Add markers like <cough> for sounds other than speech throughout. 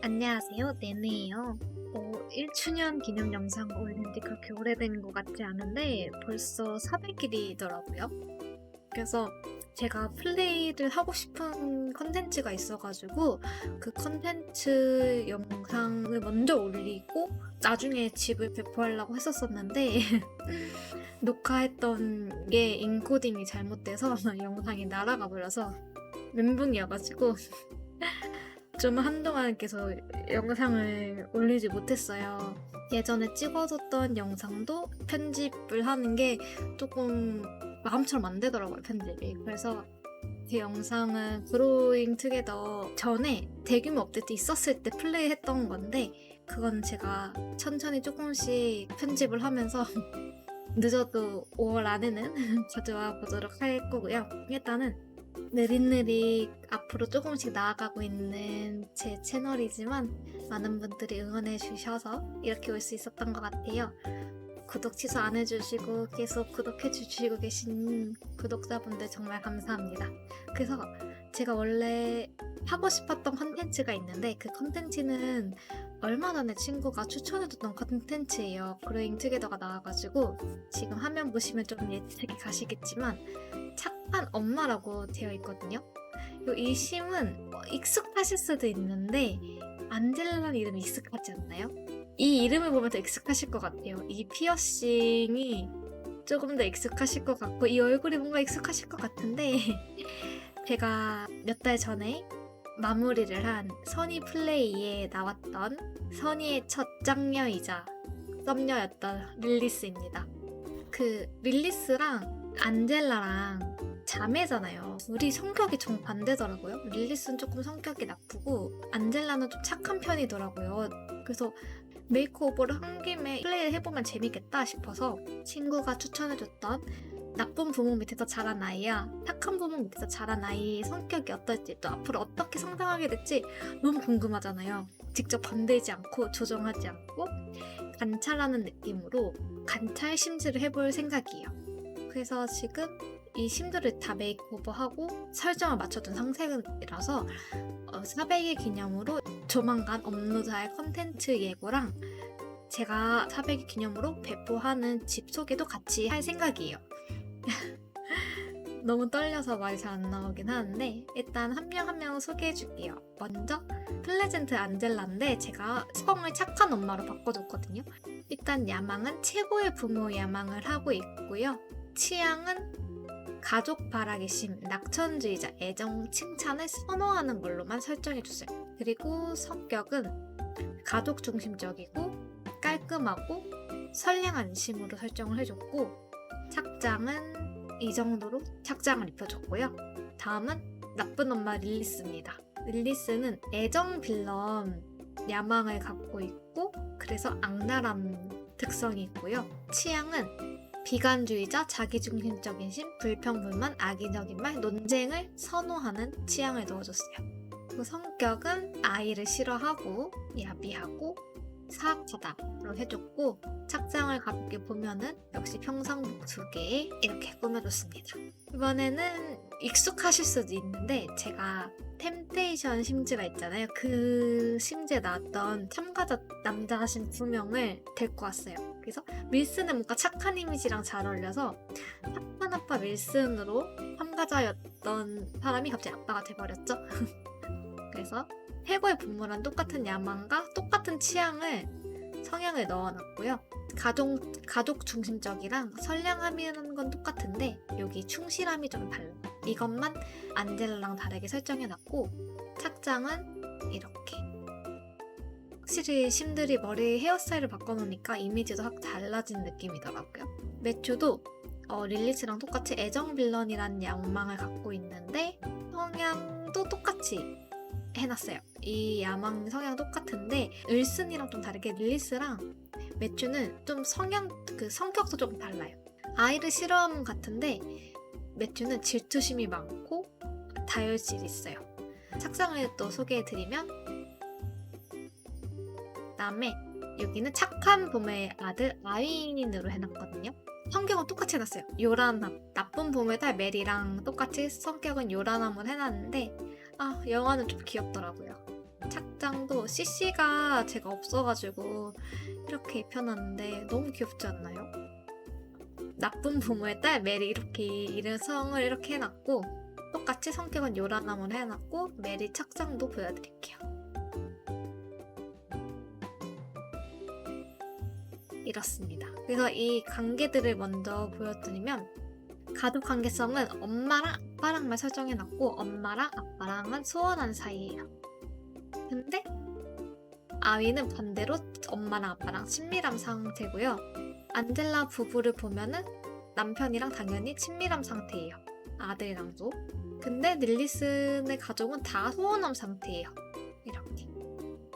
안녕하세요. 네네예요. 어, 1주년 기념 영상 올린 지 그렇게 오래된 것 같지 않은데 벌써 400일이더라고요. 그래서 제가 플레이를 하고 싶은 컨텐츠가 있어가지고 그 컨텐츠 영상을 먼저 올리고 나중에 집을 배포하려고 했었었는데 <laughs> 녹화했던 게 인코딩이 잘못돼서 <laughs> 영상이 날아가 버려서 멘붕이어가지고 좀 한동안 계속 영상을 올리지 못했어요. 예전에 찍어뒀던 영상도 편집을 하는 게 조금 마음처럼 안 되더라고요, 편집이. 그래서 그 영상은 그로잉 투게더 전에 대규모 업데이트 있었을 때 플레이했던 건데 그건 제가 천천히 조금씩 편집을 하면서 <laughs> 늦어도 5월 안에는 <laughs> 가져와 보도록 할 거고요. 일단은 느릿느릿 앞으로 조금씩 나아가고 있는 제 채널이지만 많은 분들이 응원해 주셔서 이렇게 올 수 있었던 것 같아요. 구독 취소 안 해주시고 계속 구독해 주시고 계신 구독자분들 정말 감사합니다. 그래서 제가 원래 하고 싶었던 컨텐츠가 있는데 그 컨텐츠는 얼마 전에 친구가 추천해줬던 컨텐츠예요. 그로잉 투게더가 나와가지고 지금 화면 보시면 좀 예측이 가시겠지만 착한 엄마라고 되어 있거든요. 요이 심은 어, 익숙하실 수도 있는데 안젤라라는 이름이 익숙하지 않나요? 이 이름을 보면 더 익숙하실 것 같아요. 이 피어싱이 조금 더 익숙하실 것 같고 이 얼굴이 뭔가 익숙하실 것 같은데 <laughs> 제가 몇 달 전에 마무리를 한 선이 플레이에 나왔던 선이의 첫 장녀이자 썸녀였던 릴리스입니다. 그 릴리스랑 안젤라랑 자매잖아요. 둘이 성격이 정반대더라고요. 릴리스는 조금 성격이 나쁘고 안젤라는 좀 착한 편이더라고요. 그래서 메이크오버를 한 김에 플레이를 해보면 재밌겠다 싶어서 친구가 추천해줬던 나쁜 부모 밑에서 자란 아이야 착한 부모 밑에서 자란 아이의 성격이 어떨지 또 앞으로 어떻게 성장하게 될지 너무 궁금하잖아요. 직접 건들지 않고 조정하지 않고 관찰하는 느낌으로 관찰 심즈를 해볼 생각이에요. 그래서 지금 이 심들을 다 메이크오버하고 설정을 맞춰둔 상태라서 어, 400일 기념으로 조만간 업로드할 컨텐츠 예고랑 제가 400일 기념으로 배포하는 집 소개도 같이 할 생각이에요. <laughs> 너무 떨려서 말이 잘 안 나오긴 하는데 일단 한 명 한 명 소개해 줄게요. 먼저 플레젠트 안젤라인데 제가 성을 착한 엄마로 바꿔줬거든요. 일단 야망은 최고의 부모 야망을 하고 있고요. 취향은 가족 바라기심, 낙천주의자, 애정, 칭찬을 선호하는 걸로만 설정해줬어요. 그리고 성격은 가족 중심적이고 깔끔하고 선량한 심으로 설정을 해줬고 착장은 이 정도로 착장을 입혀줬고요. 다음은 나쁜 엄마 릴리스입니다. 릴리스는 애정 빌런 야망을 갖고 있고 그래서 악랄한 특성이 있고요. 취향은 비관주의자, 자기중심적인 심, 불평불만, 악의적인 말, 논쟁을 선호하는 취향을 넣어줬어요. 그 성격은 아이를 싫어하고 야비하고 사악하다로 해줬고 착장을 가볍게 보면은 역시 평상복 두 개에 이렇게 꾸며줬습니다. 이번에는 익숙하실 수도 있는데 제가 템테이션 심즈가 있잖아요. 그 심즈에 나왔던 참가자 남자 하신 두 명을 데리고 왔어요. 그래서 밀슨은 뭔가 착한 이미지랑 잘 어울려서 착한 아빠 밀슨으로 참가자였던 사람이 갑자기 아빠가 돼버렸죠. <laughs> 그래서 최고의 분모랑 똑같은 야망과 똑같은 취향을 성향을 넣어놨고요. 가족, 가족 중심적이랑 선량함이라는 건 똑같은데 여기 충실함이 좀 달라. 이것만 안젤라랑 다르게 설정해놨고 착장은 이렇게. 확실히 심들이 머리 헤어스타일을 바꿔놓으니까 이미지도 확 달라진 느낌이더라고요. 매튜도 어, 릴리스랑 똑같이 애정 빌런이라는 야망을 갖고 있는데 성향도 똑같이 해놨어요. 이 야망 성향 똑같은데 을슨이랑 좀 다르게 릴리스랑 매튜는 좀 성향 그 성격도 좀 달라요. 아이를 싫어하는 같은데 매튜는 질투심이 많고 다혈질이 있어요. 착상을 또 소개해드리면 그다음에 여기는 착한 봄의 아들 아윈으로 해놨거든요. 성격은 똑같이 해놨어요. 요란함. 나쁜 봄의 달 메리랑 똑같이 성격은 요란함을 해놨는데 아 영화는 좀 귀엽더라고요. 착장도 CC가 제가 없어가지고 이렇게 입혀놨는데 너무 귀엽지 않나요? 나쁜 부모의 딸 메리 이렇게 이름 성을 이렇게 해놨고 똑같이 성격은 요란함을 해놨고 메리 착장도 보여드릴게요. 이렇습니다. 그래서 이 관계들을 먼저 보여드리면 가족 관계성은 엄마랑 아빠랑만 설정해놨고 엄마랑 아빠랑은 소원한 사이예요. 근데 아위는 반대로 엄마랑 아빠랑 친밀한 상태고요. 안젤라 부부를 보면은 남편이랑 당연히 친밀한 상태예요. 아들이랑도. 근데 닐리슨의 가족은 다 소원함 상태예요. 이렇게.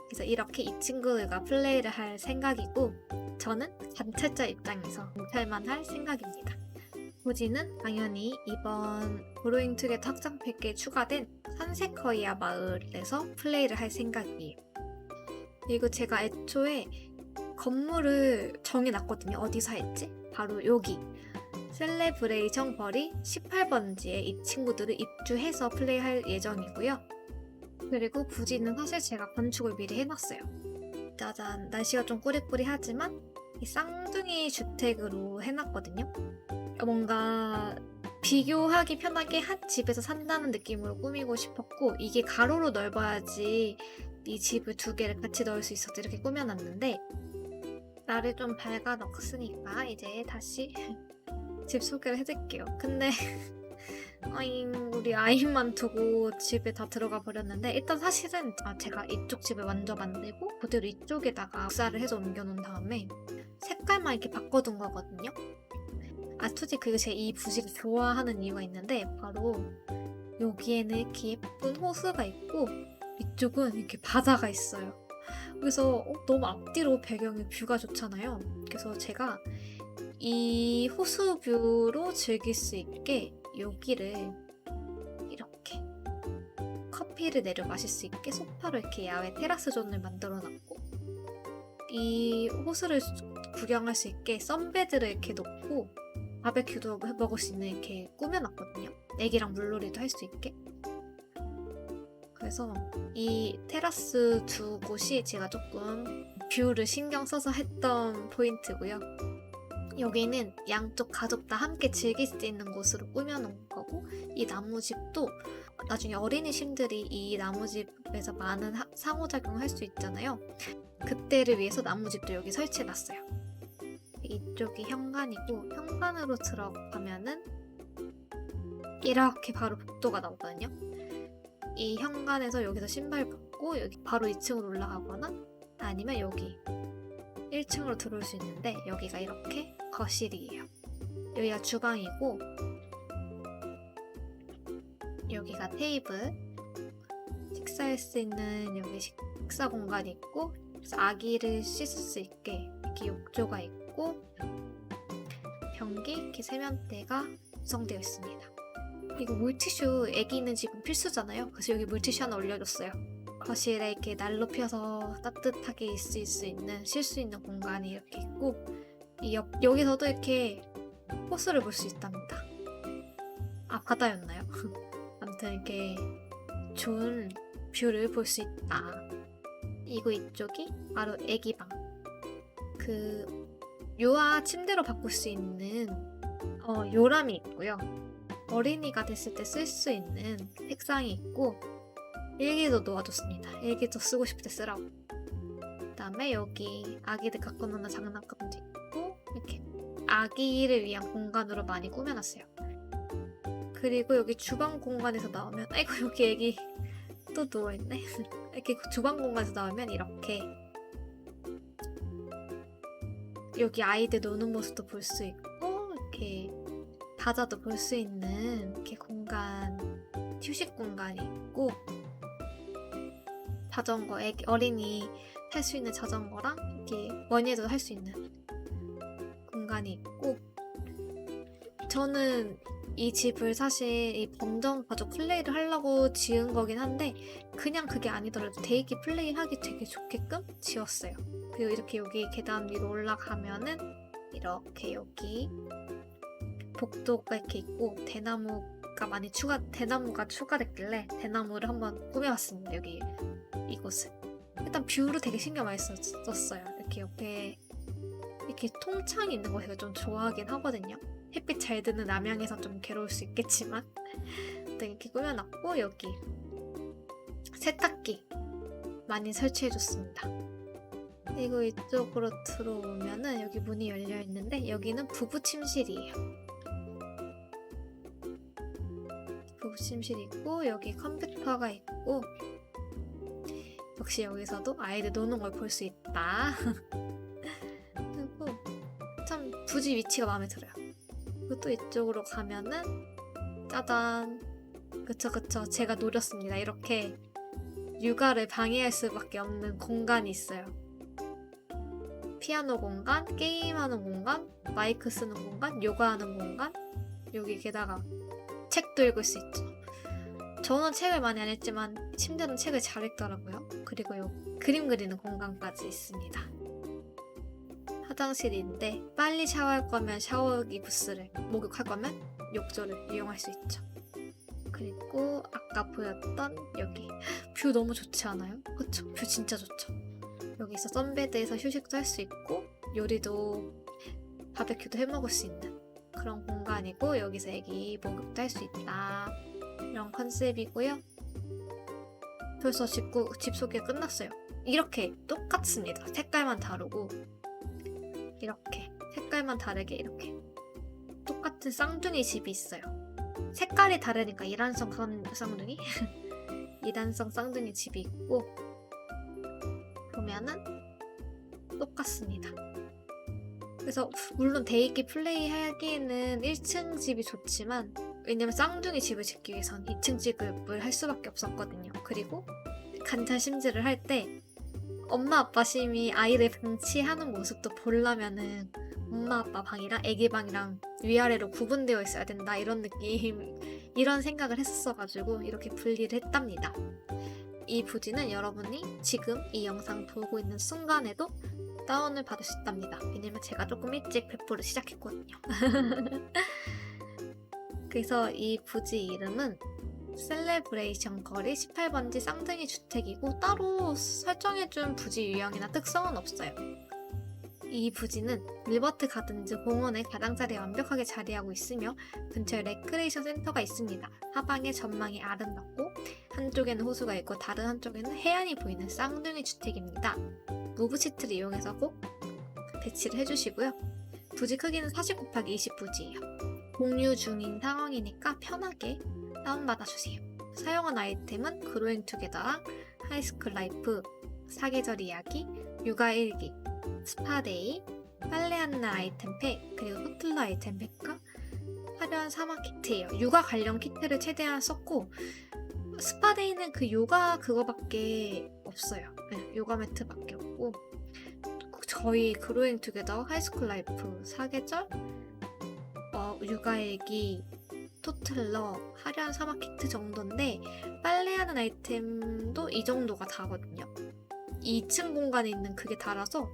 그래서 이렇게 이 친구들과 플레이를 할 생각이고 저는 관찰자 입장에서 뭉탈만 할 생각입니다. 고지는 당연히 이번 브로잉 투게더 확장 팩에 추가된 산세커이아 마을에서 플레이를 할 생각이에요. 그리고 제가 애초에 건물을 정해놨거든요. 어디서 할지? 바로 여기. 셀레브레이션 벌이 18번지에 이 친구들을 입주해서 플레이할 예정이고요. 그리고 부지는 사실 제가 건축을 미리 해놨어요. 짜잔, 날씨가 좀 꾸리꾸리하지만 이 쌍둥이 주택으로 해놨거든요. 뭔가 비교하기 편하게 한 집에서 산다는 느낌으로 꾸미고 싶었고 이게 가로로 넓어야지 이 집을 두 개를 같이 넣을 수 있어서 이렇게 꾸며놨는데 나를 좀 밝아 넣었으니까 이제 다시 <laughs> 집 소개를 해드릴게요. 근데 <laughs> 아잉 우리 아이만 두고 집에 다 들어가 버렸는데 일단 사실은 아, 제가 이쪽 집을 먼저 만들고 그대로 이쪽에다가 옥사를 해서 옮겨놓은 다음에 색깔만 이렇게 바꿔둔 거거든요. 아 솔직히 그리고 제가 이 부지를 좋아하는 이유가 있는데 바로 여기에는 이렇게 예쁜 호수가 있고 이쪽은 이렇게 바다가 있어요. 그래서 어, 너무 앞뒤로 배경이 뷰가 좋잖아요. 그래서 제가 이 호수 뷰로 즐길 수 있게 여기를 이렇게 커피를 내려 마실 수 있게 소파로 이렇게 야외 테라스 존을 만들어 놨고 이 호수를 구경할 수 있게 썬베드를 이렇게 놓고 바베큐도 해 먹을 수 있는 이렇게 꾸며놨거든요. 애기랑 물놀이도 할 수 있게. 그래서 이 테라스 두 곳이 제가 조금 뷰를 신경 써서 했던 포인트고요. 여기는 양쪽 가족 다 함께 즐길 수 있는 곳으로 꾸며놓은 거고 이 나무집도 나중에 어린이심들이 이 나무집에서 많은 하- 상호작용을 할 수 있잖아요. 그때를 위해서 나무집도 여기 설치해놨어요. 이쪽이 현관이고 현관으로 들어가면은 이렇게 바로 복도가 나오거든요. 이 현관에서 여기서 신발 벗고 여기 바로 2층으로 올라가거나 아니면 여기 1층으로 들어올 수 있는데 여기가 이렇게 거실이에요. 여기가 주방이고 여기가 테이블 식사할 수 있는 여기 식사 공간이 있고 아기를 씻을 수 있게 이렇게 욕조가 있고 변기 이렇게 세면대가 구성되어 있습니다. 이거 물티슈 애기 있는 집은 필수잖아요. 그래서 여기 물티슈 하나 올려줬어요. 거실에 이렇게 난로 펴서 따뜻하게 있을 수 있는 쉴 수 있는 공간이 이렇게 있고 이 옆, 여기서도 이렇게 호수를 볼 수 있답니다. 아 바다였나요? <laughs> 아무튼 이렇게 좋은 뷰를 볼 수 있다. 이고 이쪽이 바로 애기 방. 그 요아 침대로 바꿀 수 있는 어, 요람이 있고요. 어린이가 됐을 때 쓸 수 있는 책상이 있고 일기도 놓아줬습니다. 일기도 쓰고 싶을 때 쓰라고. 그다음에 여기 아기들 갖고 노는 장난감도 있고 이렇게 아기를 위한 공간으로 많이 꾸며놨어요. 그리고 여기 주방 공간에서 나오면 아이고 여기 애기 <laughs> 또 누워있네. <laughs> 이렇게 주방 공간에서 나오면 이렇게 여기 아이들 노는 모습도 볼 수 있고 이렇게 바다도 볼 수 있는 이렇게 공간 휴식 공간이 있고 자전거 애기 어린이 탈 수 있는 자전거랑 이렇게 원예도 할 수 있는 공간이 있고 저는 이 집을 사실 이 범정 가족 플레이를 하려고 지은 거긴 한데 그냥 그게 아니더라도 데이기 플레이 하기 되게 좋게끔 지었어요. 그리고 이렇게 여기 계단 위로 올라가면은 이렇게 여기 복도가 이렇게 있고 대나무 대나무가 많이 추가 대나무가 추가됐길래 대나무를 한번 꾸며봤습니다. 여기 이곳을 일단 뷰를 되게 신경 많이 썼- 썼어요. 이렇게 옆에 이렇게 통창이 있는 거 제가 좀 좋아하긴 하거든요. 햇빛 잘 드는 남양에서 좀 괴로울 수 있겠지만 <laughs> 일단 이렇게 꾸며놨고 여기 세탁기 많이 설치해줬습니다. 그리고 이쪽으로 들어오면은 여기 문이 열려 있는데 여기는 부부 침실이에요. 부부 침실 있고 여기 컴퓨터가 있고 역시 여기서도 아이들 노는 걸 볼 수 있다. <laughs> 그리고 참 부지 위치가 마음에 들어요. 그리고 또 이쪽으로 가면은 짜잔 그쵸 그쵸 제가 노렸습니다. 이렇게 육아를 방해할 수밖에 없는 공간이 있어요. 피아노 공간, 게임하는 공간, 마이크 쓰는 공간, 요가하는 공간, 여기 게다가 책도 읽을 수 있죠. 저는 책을 많이 안 읽지만 침대는 책을 잘 읽더라고요. 그리고 요 그림 그리는 공간까지 있습니다. 화장실인데 빨리 샤워할 거면 샤워기 부스를 목욕할 거면 욕조를 이용할 수 있죠. 그리고 아까 보였던 여기 뷰 너무 좋지 않아요? 그쵸? 뷰 진짜 좋죠. 여기서 선베드에서 휴식도 할 수 있고 요리도 바베큐도 해 먹을 수 있는 그런 공간이고 여기서 애기 목욕도 할 수 있다 이런 컨셉이고요. 벌써 집구, 집 소개 끝났어요. 이렇게 똑같습니다. 색깔만 다르고 이렇게 색깔만 다르게 이렇게 똑같은 쌍둥이 집이 있어요. 색깔이 다르니까 이란성 쌍- 쌍둥이 <laughs> 이단성 쌍둥이 집이 있고 보면은 똑같습니다. 그래서 물론 데이키 플레이 하기에는 1층 집이 좋지만 왜냐면 쌍둥이 집을 짓기 위해선 2층 집을 할 수밖에 없었거든요. 그리고 간잘 심지를 할 때 엄마 아빠 심이 아이를 방치하는 모습도 보려면은 엄마 아빠 방이랑 애기 방이랑 위아래로 구분되어 있어야 된다 이런 느낌 <laughs> 이런 생각을 했었어가지고 이렇게 분리를 했답니다. 이 부지는 여러분이 지금 이 영상 보고 있는 순간에도 다운을 받을 수 있답니다. 왜냐면 제가 조금 일찍 배포를 시작했거든요. <laughs> 그래서 이 부지 이름은 셀레브레이션 거리 18번지 쌍둥이 주택이고 따로 설정해준 부지 유형이나 특성은 없어요. 이 부지는 밀버트 가든즈 공원의 가장자리에 완벽하게 자리하고 있으며 근처에 레크레이션 센터가 있습니다. 하방의 전망이 아름답고 한쪽에는 호수가 있고 다른 한쪽에는 해안이 보이는 쌍둥이 주택입니다. 무브 시트를 이용해서 꼭 배치를 해주시고요. 부지 크기는 40 곱하기 20 부지예요. 공유 중인 상황이니까 편하게 다운받아 주세요. 사용한 아이템은 그로잉 투게더랑 하이스쿨 라이프, 사계절 이야기, 육아 일기, 스파데이, 빨래하는 날 아이템 팩, 그리고 토틀러 아이템 팩과 화려한 사막 키트예요. 육아 관련 키트를 최대한 썼고 스파데이는 그 요가 그거밖에 없어요. 네, 요가 매트밖에 없고 저희 그로잉 투게더 하이스쿨 라이프 사계절 어, 육아일기 토틀러 화려한 사막 키트 정도인데 빨래하는 아이템도 이 정도가 다거든요. 2층 공간에 있는 그게 달아서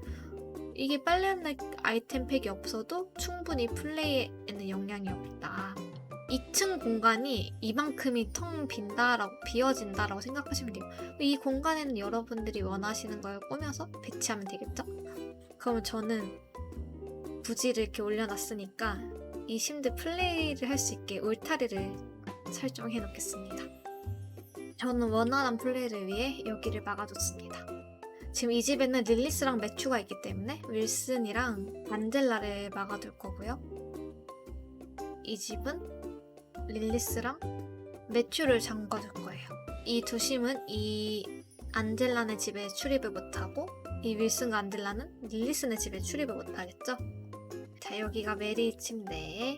이게 빨래하는 아이템 팩이 없어도 충분히 플레이에는 영향이 없다. 2층 공간이 이만큼이 텅 빈다라고 비어진다라고 생각하시면 돼요. 이 공간에는 여러분들이 원하시는 걸 꾸며서 배치하면 되겠죠? 그러면 저는 부지를 이렇게 올려놨으니까 이 침대 플레이를 할 수 있게 울타리를 설정해 놓겠습니다. 저는 원활한 플레이를 위해 여기를 막아줬습니다. 지금 이 집에는 릴리스랑 매추가 있기 때문에 윌슨이랑 안젤라를 막아둘 거고요. 이 집은 릴리스랑 매추를 잠가둘 거예요. 이 두 심은 이 안젤라네 집에 출입을 못하고 이 윌슨과 안젤라는 릴리스네 집에 출입을 못하겠죠? 자 여기가 메리 침대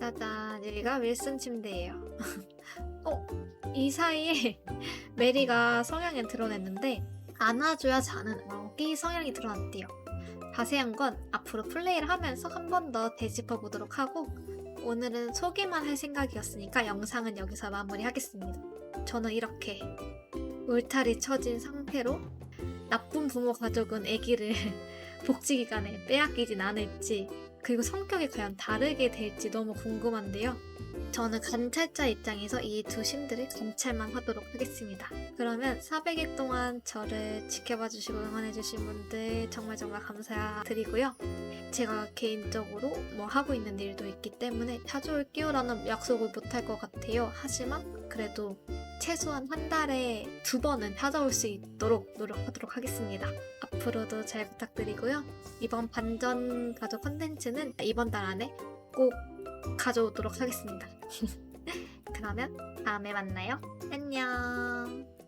짜잔 여기가 윌슨 침대예요 <laughs> 어? 이 사이에 <laughs> 메리가 성향을 드러냈는데 안아줘야 자는 왕기 성향이 드러났대요 자세한 건 앞으로 플레이를 하면서 한 번 더 되짚어 보도록 하고 오늘은 소개만 할 생각이었으니까 영상은 여기서 마무리하겠습니다 저는 이렇게 울타리 쳐진 상태로 나쁜 부모 가족은 아기를 <laughs> 복지 기간에 빼앗기진 않을지 그리고 성격이 과연 다르게 될지 너무 궁금한데요. 저는 관찰자 입장에서 이두 심들을 관찰만 하도록 하겠습니다. 그러면 400일 동안 저를 지켜봐 주시고 응원해 주신 분들 정말 정말 감사드리고요. 제가 개인적으로 뭐 하고 있는 일도 있기 때문에 찾아올게요라는 약속을 못 할 것 같아요. 하지만 그래도 최소한 한 달에 두 번은 찾아올 수 있도록 노력하도록 하겠습니다. 앞으로도 잘 부탁드리고요. 이번 반전 가족 컨텐츠는 이번 달 안에 꼭 가져오도록 하겠습니다. <laughs> 그러면 다음에 만나요. 안녕.